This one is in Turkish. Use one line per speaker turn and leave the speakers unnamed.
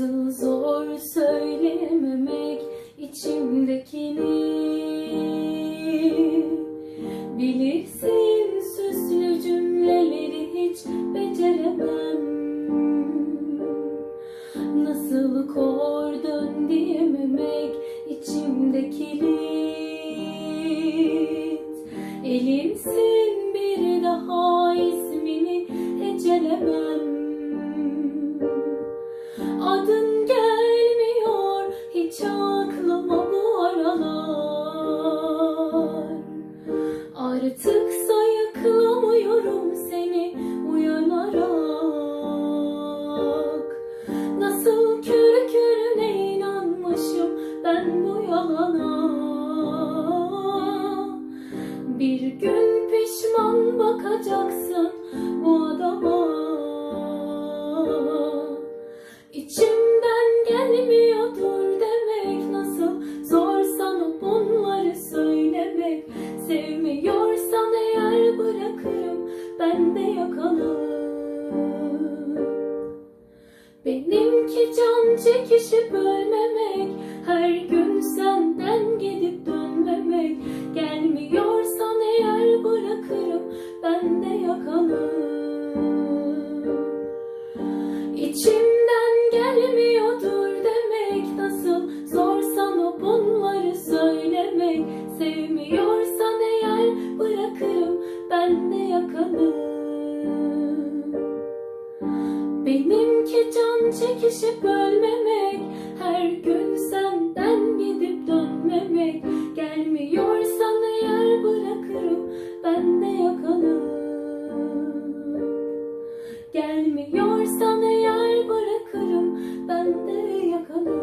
Nasıl zor söylememek içimdekini. Bilirsin süslü cümleleri hiç beceremem. Nasıl kor dön diyememek içimde kilit Elimsin bir daha sayıklamıyorum seni uyanarak. Nasıl körü körüne inanmışım ben bu yalana? Bir gün pişman bakacaksın bu adama. İçimden gelmiyordur demek nasıl? Zor sana bunları söylemek Sevmiyorsan eğer bırakırım ben de yakalım Benimki can çekişip ölmemek Her gün senden gidip dönmemek. Gelmiyorsan eğer bırakırım ben de yakalım. İçimden gelmiyordur demek Nasıl zor sana bunları söylemek. Sevmiyorsan eğer bırakırım ben de yakalım Benimki can çekişip ölmemek Her gün senden gidip dönmemek. Gelmiyorsan eğer bırakırım ben de yakalım. Gelmiyorsan eğer bırakırım ben de yakalım.